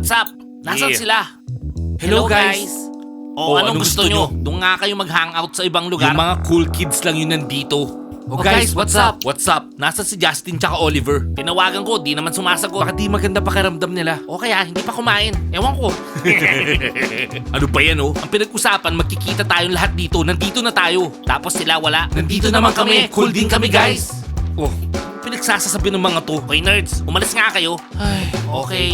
What's up? Nasaan Yeah. sila? Hello, guys. O Oh, anong, gusto, nyo? Doon nga kayo mag-hangout sa ibang lugar. Yung mga cool kids lang yun nandito. Oh, guys, what's up? What's up? Nasa si Justin tsaka Oliver. Tinawagan ko, di naman sumasagot. Baka di maganda pakiramdam nila. O kaya, hindi pa kumain. Ewan ko. ano pa yan oh? Ang pinag-usapan, magkikita tayong lahat dito. Nandito na tayo. Tapos sila wala. Nandito naman kami. Cool din kami, guys. Oh, pinagsasasabi ng mga to. Okay, nerds, umalis nga kayo. Ay, okay.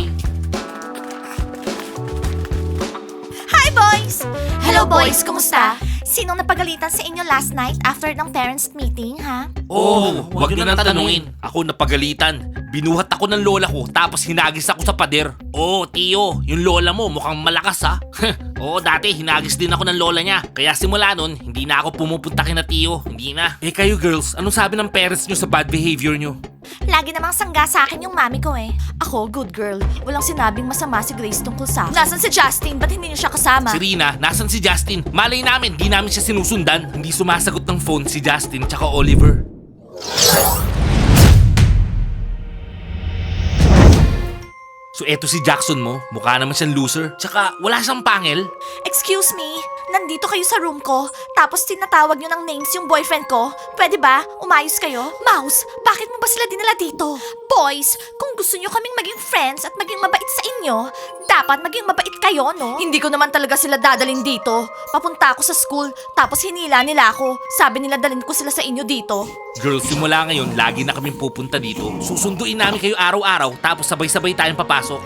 Boys! Hello, boys! Kumusta? Sinong napagalitan sa inyo last night after ng parents meeting, ha? Oh, wag nyo nang tanungin. Ako napagalitan. Binuhat ako ng lola ko tapos hinagis ako sa pader. Oh, Tio, yung lola mo mukhang malakas ha. Oo, dati hinagis din ako ng lola niya. Kaya simula nun, hindi na ako pumupunta kina Tio. Hindi na. Eh kayo girls, anong sabi ng parents nyo sa bad behavior nyo? Lagi namang sangga sa akin yung mami ko eh. Ako, good girl. Walang sinabing masama si Grace tungkol sa akin. Nasaan si Justin? Ba't hindi niyo siya kasama? Si Rina, nasan si Justin? Malay namin, di namin siya sinusundan. Hindi sumasagot ng phone si Justin tsaka Oliver. So eto si Jackson mo, mukha naman siyang loser. Tsaka wala siyang pangil. Excuse me? Nandito kayo sa room ko, tapos tinatawag niyo ng names yung boyfriend ko? Pwede ba? Umayos kayo? Mouse, bakit mo ba sila dinala dito? Boys, kung gusto niyo kaming maging friends at maging mabait sa inyo, dapat maging mabait kayo, no? Hindi ko naman talaga sila dadalhin dito. Papunta ako sa school, tapos hinila nila ako. Sabi nila dalhin ko sila sa inyo dito. Girls, simula ngayon, lagi na kaming pupunta dito. Susunduin namin kayo araw-araw, tapos sabay-sabay tayong papasok.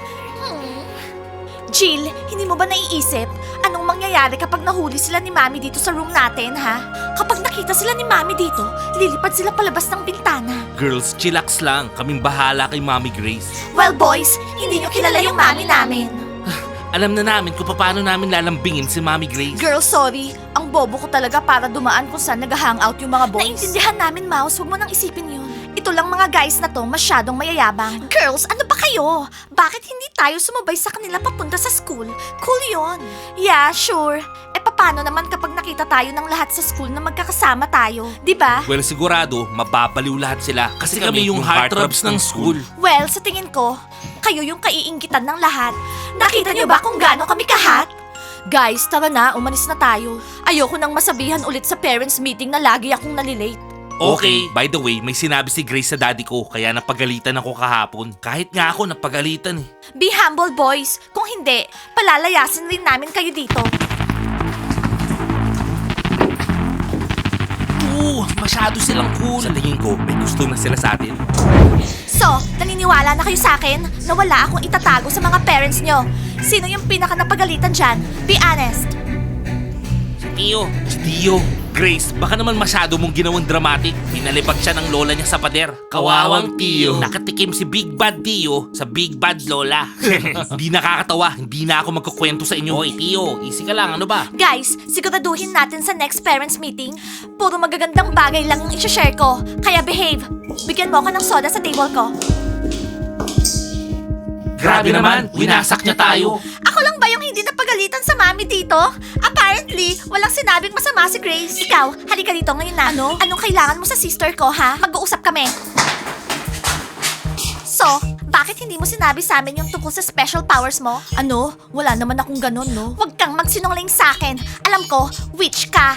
Jill, hindi mo ba naiisip anong mangyayari kapag nahuli sila ni Mami dito sa room natin, ha? Kapag nakita sila ni Mami dito, lilipad sila palabas ng bintana. Girls, chillax lang. Kaming bahala kay Mommy Grace. Well, boys, hindi nyo kilala yung Mami namin. Alam na namin kung paano namin lalambingin si Mommy Grace. Girl, sorry. Ang bobo ko talaga para dumaan kung saan nag-hangout yung mga boys. Naintindihan namin, Mouse. Huwag mo nang isipin yun. Ito lang mga guys na to, masyadong mayayabang. Girls, ano ba kayo? Bakit hindi tayo sumabay sa kanila papunta sa school? Cool yon. Yeah, sure. Eh paano naman kapag nakita tayo ng lahat sa school na magkakasama tayo? 'Di ba? Well, sigurado, mababaliw lahat sila. Kasi, kami yung heartthrobs ng school. Well, sa tingin ko, kayo yung kaiinggitan ng lahat. Nakita niyo ba kung gaano kami kahat? Guys, tara na, umalis na tayo. Ayoko nang masabihan ulit sa parents meeting na lagi akong nalilate. Okay, by the way, may sinabi si Grace sa daddy ko, kaya napagalitan ako kahapon. Kahit nga ako, napagalitan eh. Be humble, boys. Kung hindi, palalayasin rin namin kayo dito. Oo, masyado silang cool. Sa tingin ko, may gusto na sila sa atin. So, naniniwala na kayo sa akin na wala akong itatago sa mga parents nyo. Sino yung pinaka napagalitan dyan? Be honest. Tio, Tio. Grace, baka naman masyado mong ginawang dramatic. Pinalipag siya ng lola niya sa pader. Kawawang Tio. Nakatikim si Big Bad Tio sa Big Bad Lola. Hindi nakakatawa. Hindi na ako magkukwento sa inyo. Hoy, Tio, easy ka lang. Ano ba? Guys, siguraduhin natin sa next parents meeting, puro magagandang bagay lang yung share ko. Kaya behave. Bigyan mo ako ng soda sa table ko. Grabe naman, winasak niya tayo. Ako lang ba yung hindi napagalitan sa mami dito? Apparently, walang sinabing masama si Grace. Ikaw, halika dito ngayon na. Ano? Anong kailangan mo sa sister ko, ha? Mag-uusap kami. So, bakit hindi mo sinabi sa amin yung tungkol sa special powers mo? Ano? Wala naman akong ganun, no? Huwag kang magsinungaling sa akin. Alam ko, witch ka.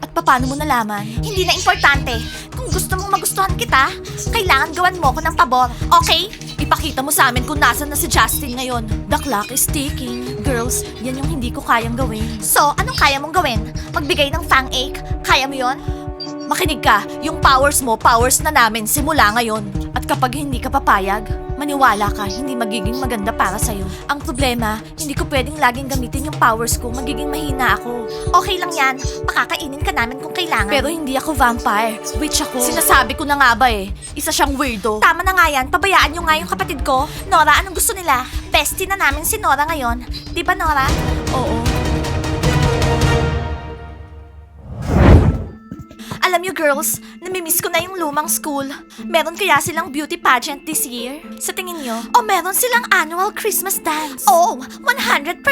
At paano mo nalaman? Hindi na importante. Kung gusto mong magustuhan kita, kailangan gawan mo ko ng pabor, okay? Ipakita mo sa amin kung nasan na si Justin ngayon. The clock is ticking. Girls, yan yung hindi ko kayang gawin. So, anong kaya mong gawin? Magbigay ng fang ache? Kaya mo yon? Makinig ka, yung powers mo, powers na namin simula ngayon. At kapag hindi ka papayag, maniwala ka, hindi magiging maganda para sa'yo. Ang problema, hindi ko pwedeng laging gamitin yung powers ko, magiging mahina ako. Okay lang yan, pakakainin ka namin kung kailangan. Pero hindi ako vampire, witch ako. Sinasabi ko na nga ba eh, isa siyang weirdo. Tama na nga yan, pabayaan nyo nga yung kapatid ko. Nora, anong gusto nila? Bestie na namin si Nora ngayon. Di ba Nora? Oo. Alam niyo girls, namimiss ko na yung lumang school. Meron kaya silang beauty pageant this year? Sa tingin niyo? O meron silang annual Christmas dance? Oh, 100%!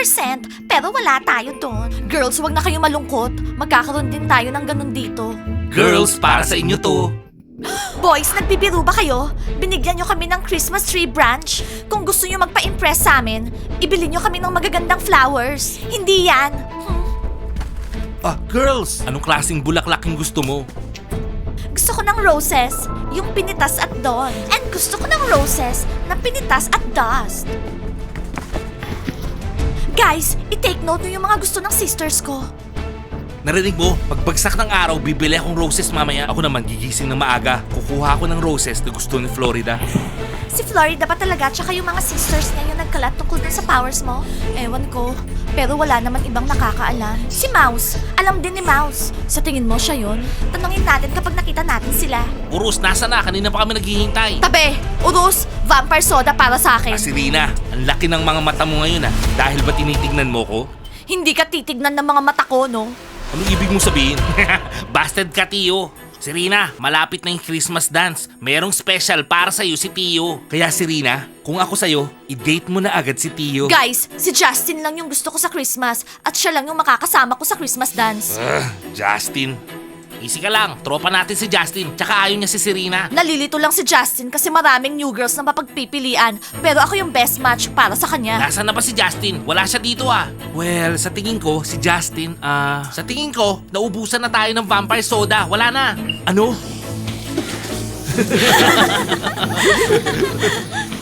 Pero wala tayo doon. Girls, wag na kayo malungkot. Magkakaroon din tayo ng ganun dito. Girls, para sa inyo to. Boys, nagbibiro ba kayo? Binigyan nyo kami ng Christmas tree branch. Kung gusto nyo magpa-impress sa amin, ibili nyo kami ng magagandang flowers. Hindi yan. Ah, girls! Anong klaseng bulaklak yung gusto mo? Gusto ko ng roses, yung pinitas at dawn. And gusto ko ng roses na pinitas at dust. Guys, i-take note nyo yung mga gusto ng sisters ko. Narinig mo? Pagbagsak ng araw, bibili akong roses mamaya. Ako naman gigising ng maaga. Kukuha ako ng roses na gusto ni Florida. Si Florida ba talaga tsaka yung mga sisters niya yung nagkalat tungkol dun sa powers mo? Ewan ko. Pero wala naman ibang nakakaalam. Si Mouse. Alam din ni Mouse. Sa tingin mo siya yun? Tanungin natin kapag nakita natin sila. Urus, nasa na? Kanina pa kami naghihintay. Tabi! Urus! Vampire soda para sa akin. Ah, si Rina, ang laki ng mga mata mo ngayon ah. Dahil ba tinitignan mo ko? Hindi ka titignan ng mga mata ko, no? Anong ibig mong sabihin? Busted ka, Tio. Serena, malapit na yung Christmas dance. Merong special para sa'yo si Tio. Kaya si Rina, kung ako sa'yo, i-date mo na agad si Tio. Guys, si Justin lang yung gusto ko sa Christmas at siya lang yung makakasama ko sa Christmas dance. Ah, Justin. Easy ka lang, tropa natin si Justin. Tsaka ayaw niya si Serena. Nalilito lang si Justin kasi maraming new girls na mapagpipilian pero ako yung best match para sa kanya. Nasaan na ba si Justin? Wala siya dito ah. Well, sa tingin ko, si Justin, ah... Sa tingin ko, naubusan na tayo ng vampire soda. Wala na. ano?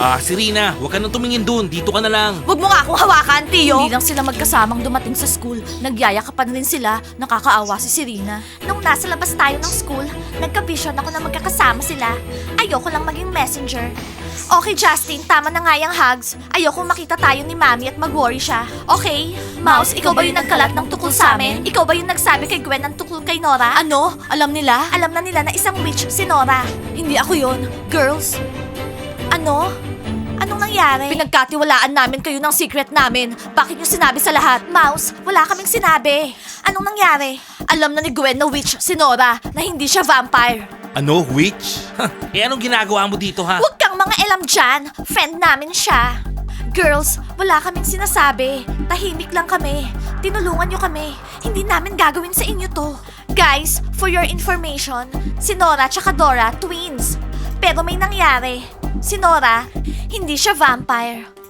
Ah, si Rina, huwag ka nang tumingin dun. Dito ka na lang. Huwag mo nga akong hawakan, Tio! Hindi lang sila magkasamang dumating sa school. Nagyayakapan rin sila. Nakakaawa si Serena. Nung nasa labas tayo ng school, nagka-vision ako na magkakasama sila. Ayoko lang maging messenger. Okay, Justin, tama na nga yung hugs. Ayoko makita tayo ni Mami at mag-worry siya. Okay? Mouse, ikaw ba yung nagkalat ng tukol sa amin? Ikaw ba yung nagsabi kay Gwen ng tukol kay Nora? Ano? Alam nila? Alam na nila na isang witch si Nora. Hindi ako yon. Girls, ano? Anong nangyari? Pinagkatiwalaan namin kayo ng secret namin. Bakit niyo sinabi sa lahat? Mouse, wala kaming sinabi. Anong nangyari? Alam na ni Gwen na witch si Nora na hindi siya vampire. Ano, witch? Eh anong ginagawa mo dito ha? Huwag kang mga elam dyan. Friend namin siya. Girls, wala kaming sinasabi. Tahimik lang kami. Tinulungan niyo kami. Hindi namin gagawin sa inyo to. Guys, for your information, si Nora tsaka Dora, twins. Pero may nangyari. Si Nora, hindi siya vampire.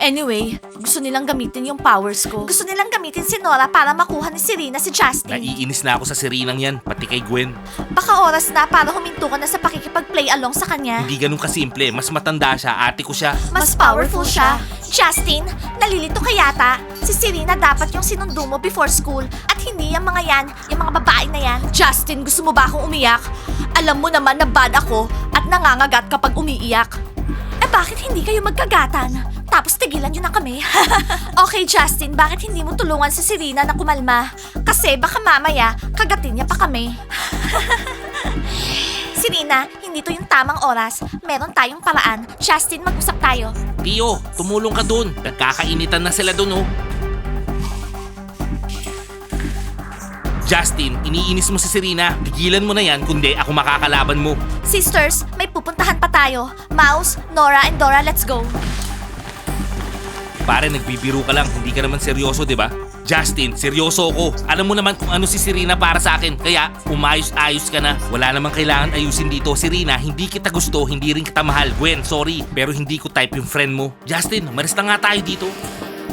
Anyway, gusto nilang gamitin yung powers ko. Gusto nilang gamitin si Nora para makuha ni Serena si Justin. Naiinis na ako sa Serenang yan, pati kay Gwen. Baka oras na para huminto ka na sa pakikipag-play along sa kanya. Hindi ganun kasimple, mas matanda siya, ate ko siya. Mas powerful siya. Justin, nalilito ka yata. Si Serena dapat yung sinundo mo before school at hindi yung mga yan, yung mga babae na yan. Justin, gusto mo ba akong umiyak? Alam mo naman na bad ako at nangangagat kapag umiiyak. Eh bakit hindi kayo magkagatan? Tapos tigilan nyo na kami. okay, Justin, bakit hindi mo tulungan si Serena na kumalma? Kasi baka mamaya, kagatin niya pa kami. Serena, hindi to yung tamang oras. Meron tayong paraan. Justin, mag-usap tayo. Tio, tumulong ka dun. Nagkakainitan na sila dun oh. Justin, iniinis mo si Serena. Tigilan mo na yan, kundi ako makakalaban mo. Sisters, may pupuntahan pa tayo. Mouse, Nora, and Dora, let's go. Pare, nagbibiro ka lang, hindi ka naman seryoso, di ba? Justin, seryoso ako. Alam mo naman kung ano si Serena para sa akin. Kaya, umayos-ayos ka na. Wala namang kailangan ayusin dito. Serena, hindi kita gusto, hindi rin kita mahal. Gwen, sorry. Pero hindi ko type yung friend mo. Justin, maris na nga tayo dito.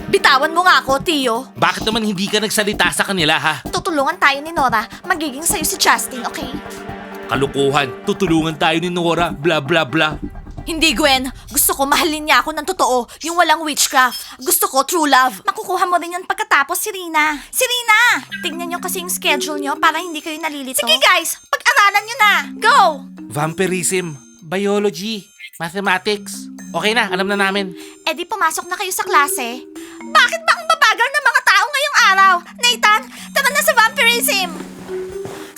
Bitawan mo nga ako, Tio. Bakit naman hindi ka nagsalita sa kanila, ha? Tutulungan tayo ni Nora. Magiging sa'yo si Justin, okay? Kalukuhan, tutulungan tayo ni Nora, bla bla bla. Hindi, Gwen. Gusto ko mahalin niya ako ng totoo. Yung walang witchcraft. Gusto ko true love. Makukuha mo rin yun pagkatapos, Serena. Serena! Tingnan niyo kasi yung schedule niyo para hindi kayo nalilito. Sige, guys. Pag-aralan niyo na. Go! Vampirism, biology, mathematics. Okay na, alam na namin. E di pumasok na kayo sa klase. Bakit ba ang babagal ng mga tao ngayong araw? Nathan, tara na sa vampirism!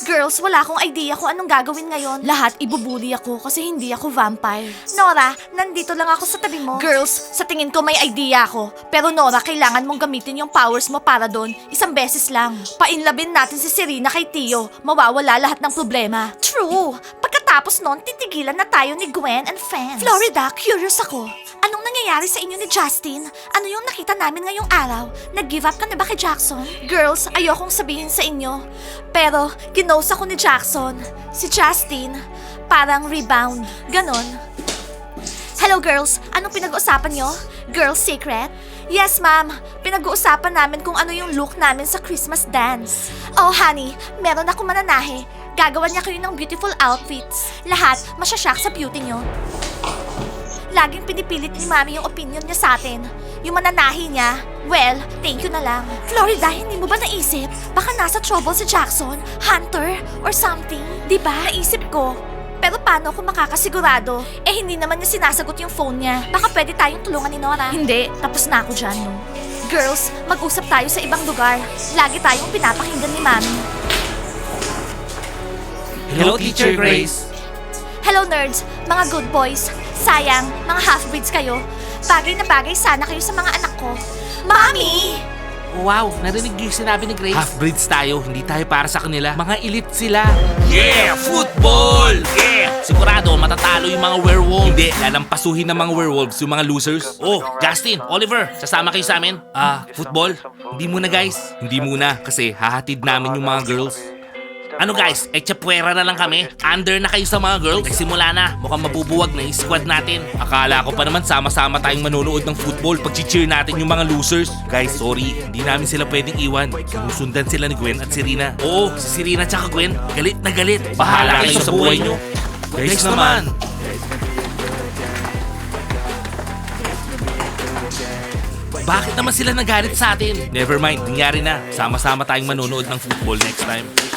Girls, wala akong idea kung anong gagawin ngayon. Lahat ibubuli ako kasi hindi ako vampire. Nora, nandito lang ako sa tabi mo. Girls, sa tingin ko may idea ako. Pero Nora, kailangan mong gamitin yung powers mo para doon. Isang beses lang. Painlabin natin si Serena kay Tio. Mawawala lahat ng problema. True. Pagkatapos noon, titigilan na tayo ni Gwen and friends. Florida, curious ako. Anong nangyayari sa inyo ni Justin? Ano yung nakita namin ngayong araw? Nag-give up ka na ba kay Jackson? Girls, ayokong sabihin sa inyo. Pero, kinose ako ni Jackson. Si Justin, parang rebound. Ganon. Hello girls, anong pinag-uusapan nyo? Girls secret? Yes ma'am, pinag-uusapan namin kung ano yung look namin sa Christmas dance. Oh honey, meron ako mananahe. Gagawa niya kayo ng beautiful outfits. Lahat, masyashock sa beauty nyo. Laging pinipilit ni Mami yung opinion niya sa atin. Yung mananahi niya, well, thank you na lang. Florida, hindi mo ba naisip? Baka nasa trouble si Jackson, Hunter, or something. Di ba? Naisip ko. Pero paano kung makakasigurado? Eh hindi naman niya sinasagot yung phone niya. Baka pwede tayong tulungan ni Nora. Hindi, tapos na ako dyan, no? Girls, mag-usap tayo sa ibang lugar. Lagi tayong pinapakinggan ni Mami. Hello, Teacher Grace. Hello nerds, mga good boys. Sayang, mga half-breeds kayo. Bagay na bagay sana kayo sa mga anak ko. Mami! Wow, narinig yung sinabi ni Grace? Half-breeds tayo, hindi tayo para sa kanila. Mga elite sila. Yeah! Football! Yeah! Sigurado, matatalo yung mga werewolves. Hindi, lalampasuhin ng mga werewolves yung mga losers. Oh, Justin, Oliver, sasama kayo sa amin? Ah, football? Hindi muna guys. Hindi muna kasi hahatid namin yung mga girls. Ano guys, eh tsapwera na lang kami. Under na kayo sa mga girls. Nagsimula na, mukhang mabubuwag na yung squad natin. Akala ko pa naman sama-sama tayong manonood ng football pag cheer natin yung mga losers. Guys, sorry, hindi namin sila pwedeng iwan. Sinusundan sila ni Gwen at Serena. Oo, si Serena tsaka Gwen, galit na galit. Bahala kayo sa buhay nyo. Guys naman. Bakit naman sila nagalit sa atin? Never mind, nangyari na. Sama-sama tayong manonood ng football next time.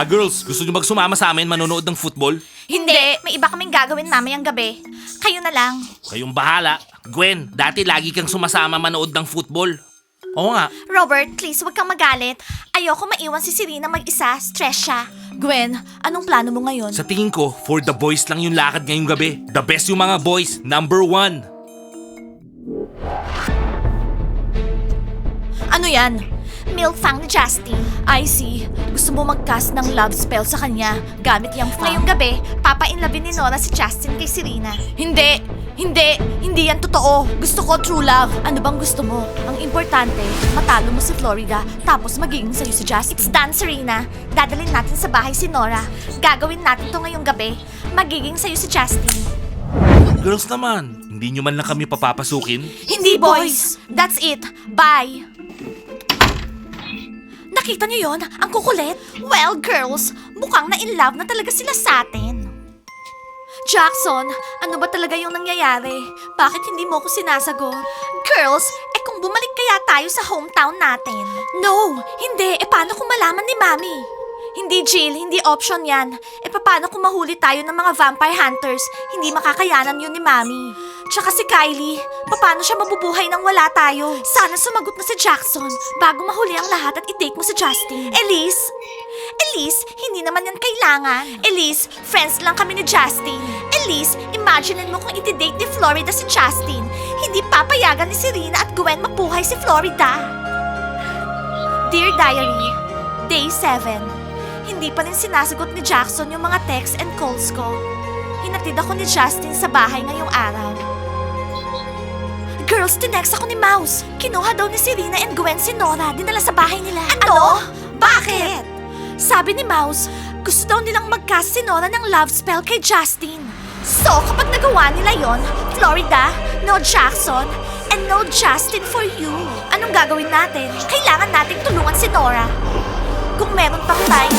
Ah, girls, gusto nyo magsumama sa amin manonood ng football? Hindi, may iba kaming gagawin mamayang gabi. Kayo na lang. Kayong bahala. Gwen, dati lagi kang sumasama manood ng football. Oo nga. Robert, please huwag kang magalit. Ayoko maiwan si Serena mag-isa, stress siya. Gwen, anong plano mo ngayon? Sa tingin ko, for the boys lang yung lakad ngayong gabi. The best yung mga boys. Number one. Ano yan? Milk fang ni Justin. I see. Gusto mo mag-cast ng love spell sa kanya gamit yung fang. Ngayong gabi, papa-inlove ni Nora si Justin kay Serena. Hindi! Hindi! Hindi yan totoo! Gusto ko true love. Ano bang gusto mo? Ang importante, matalo mo si Florida, tapos magiging sa'yo si Justin. It's done, Serena. Dadalhin natin sa bahay si Nora. Gagawin natin to ngayong gabi. Magiging sa'yo si Justin. Girls naman, hindi nyo man lang kami papapasukin. Hindi, boys! That's it. Bye! Nakita niyo yon? Ang kukulit? Well, girls, mukhang na-in-love na talaga sila sa atin. Jackson, ano ba talaga yung nangyayari? Bakit hindi mo ko sinasagot? Girls, eh kung bumalik kaya tayo sa hometown natin? No, hindi. Eh paano kung malaman ni Mami? Hindi, Jill. Hindi option yan. E paano kung mahuli tayo ng mga vampire hunters? Hindi makakayanan yun ni Mami. Tsaka si Kylie, paano siya mabubuhay nang wala tayo? Sana sumagot na si Jackson bago mahuli ang lahat at i-take mo si Justin. Elise? Elise, hindi naman yan kailangan. Elise, friends lang kami ni Justin. Elise, imaginein mo kung iti-date ni Florida si Justin. Hindi papayagan ni Serena at Gwen mabuhay si Florida. Dear Diary, Day 7. Hindi pa rin sinasagot ni Jackson yung mga texts and calls ko. Hinatid ako ni Justin sa bahay ngayong araw. Girls, tinext ako ni Mouse. Kinuha daw ni Serena and Gwen si Nora, dinala sa bahay nila. Ano? Bakit? Sabi ni Mouse, gusto daw nilang magcast si Nora ng love spell kay Justin. So, kapag nagawa nila yon, Florida, no Jackson, and no Justin for you. Anong gagawin natin? Kailangan nating tulungan si Nora. Kung meron pang time.